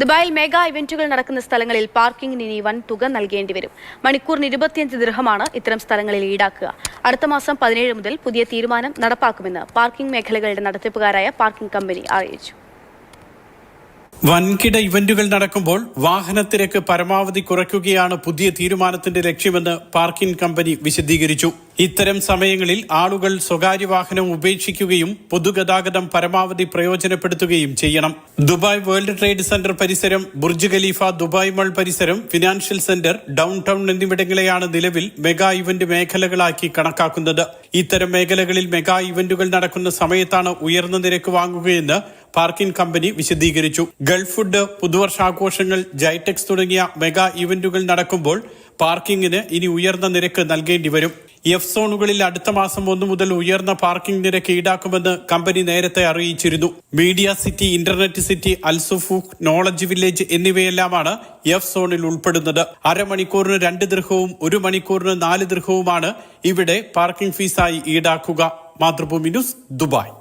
ദുബായിൽ മെഗാ ഇവന്റുകൾ നടക്കുന്ന സ്ഥലങ്ങളിൽ പാർക്കിംഗിന് ഇനി വൻ തുക നൽകേണ്ടി വരും. മണിക്കൂറിന് ഇരുപത്തിയഞ്ച് ദൃഹമാണ് ഇത്തരം സ്ഥലങ്ങളിൽ ഈടാക്കുക. അടുത്ത മാസം പതിനേഴ് മുതൽ പുതിയ തീരുമാനം നടപ്പാക്കുമെന്ന് പാർക്കിംഗ് മേഖലകളുടെ നടത്തിപ്പുകാരായ പാർക്കിംഗ് കമ്പനി അറിയിച്ചു. വൻകിട ഇവന്റുകൾ നടക്കുമ്പോൾ വാഹനത്തിരക്ക് പരമാവധി കുറയ്ക്കുകയാണ് പുതിയ തീരുമാനത്തിന്റെ ലക്ഷ്യമെന്ന് പാർക്കിംഗ് കമ്പനി വിശദീകരിച്ചു. ഇത്തരം സമയങ്ങളിൽ ആളുകൾ സ്വകാര്യ വാഹനം ഉപേക്ഷിക്കുകയും പൊതുഗതാഗതം പരമാവധി പ്രയോജനപ്പെടുത്തുകയും ചെയ്യണം. ദുബായ് വേൾഡ് ട്രേഡ് സെന്റർ പരിസരം ബുർജ് ഖലീഫ ദുബായ് മൾ പരിസരം ഫിനാൻഷ്യൽ സെന്റർ ഡൗൺ ടൗൺ എന്നിവിടങ്ങളെയാണ് നിലവിൽ മെഗാ ഇവന്റ് മേഖലകളാക്കി കണക്കാക്കുന്നത്. ഇത്തരം മേഖലകളിൽ മെഗാ ഇവന്റുകൾ നടക്കുന്ന സമയത്താണ് ഉയർന്ന നിരക്ക് വാങ്ങുകയെന്ന് പാർക്കിംഗ് കമ്പനി വിശദീകരിച്ചു. ഗൾഫ് ഫുഡ് പുതുവർഷാഘോഷങ്ങൾ ജൈടെക്സ് തുടങ്ങിയ മെഗാ ഇവന്റുകൾ നടക്കുമ്പോൾ പാർക്കിംഗിന് ഇനി ഉയർന്ന നിരക്ക് നൽകേണ്ടി വരും. എഫ് സോണുകളിൽ അടുത്ത മാസം ഒന്നു മുതൽ ഉയർന്ന പാർക്കിംഗ് നിരക്ക് ഈടാക്കുമെന്ന് കമ്പനി നേരത്തെ അറിയിച്ചിരുന്നു. Media City Internet City Al Sufouh Knowledge Village എന്നിവയെല്ലാമാണ് F സോണിൽ ഉൾപ്പെടുന്നത്. അരമണിക്കൂറിന് രണ്ട് ദൃഹവും ഒരു മണിക്കൂറിന് നാല് ദൃഹവുമാണ് ഇവിടെ പാർക്കിംഗ് ഫീസായി ഈടാക്കുക. Mathrubhumi news Dubai.